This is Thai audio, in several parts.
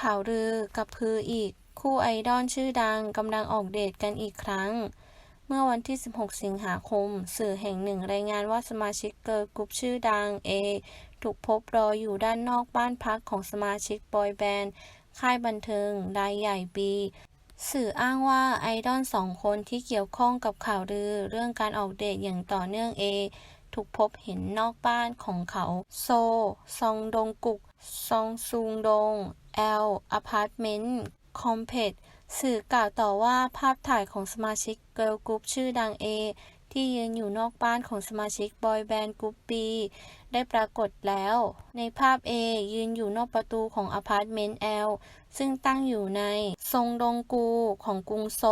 ข่าวลือกับพืออีก คู่ไอดอลชื่อดังกำลังออกเดทกันอีกครั้ง เมื่อวันที่ 16 สิงหาคม สื่อแห่งหนึ่งรายงานว่าสมาชิกเกิร์ลกรุ๊ปชื่อดัง A ถูกพบรออยู่ด้านนอกบ้านพักของสมาชิกบอยแบนด์ ค่ายบันเทิงรายใหญ่ B สื่ออ้างว่าไอดอลสองคนที่เกี่ยวข้องกับข่าวลือ เรื่องการออกเดทอย่างต่อเนื่อง A ถูกพบเห็นนอกบ้านของเขา โซ ซองดงกุก ซองซุงดง แอล อพาร์ตเมนต์ คอมเพล็กสื่อกล่าวต่อว่าภาพถ่ายของสมาชิกเกิร์ลกรุ๊ปชื่อดัง A ที่ยืนอยู่นอกบ้านของสมาชิกบอยแบนด์กรุ๊ป B ได้ปรากฏแล้ว ในภาพ A ยืนอยู่นอกประตูของอพาร์ตเมนต์ L ซึ่งตั้งอยู่ใน ซงดงกูของกรุงโซ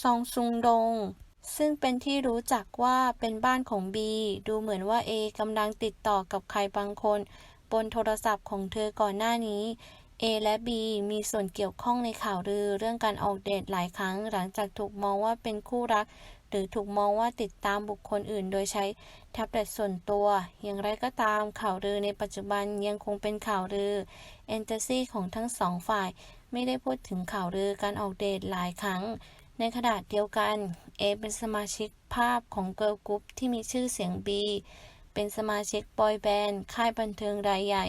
ซองซุงดง ซึ่งเป็นที่รู้จักว่าเป็นบ้านของ B ดูเหมือนว่า A กำลังติดต่อกับใครบางคน บนโทรศัพท์ของเธอก่อนหน้านี้ A และ B มีส่วนเกี่ยวข้องในข่าวลือเรื่องการออกเดทหลายครั้ง หลังจากถูกมองว่าเป็นคู่รัก หรือถูกมองว่าติดตามบุคคลอื่น โดยใช้แท็บเล็ตส่วนตัว อย่างไรก็ตามข่าวลือในปัจจุบันยังคงเป็นข่าวลือเอนเตอร์ซีของทั้งสองฝ่าย ไม่ได้พูดถึงข่าวลือการออกเดทหลายครั้ง ในขณะเดียวกัน A เป็นสมาชิกภาพของเกิร์ลกรุ๊ปที่มีชื่อเสียง B เป็นสมาชิกบอยแบนด์ค่ายบันเทิงรายใหญ่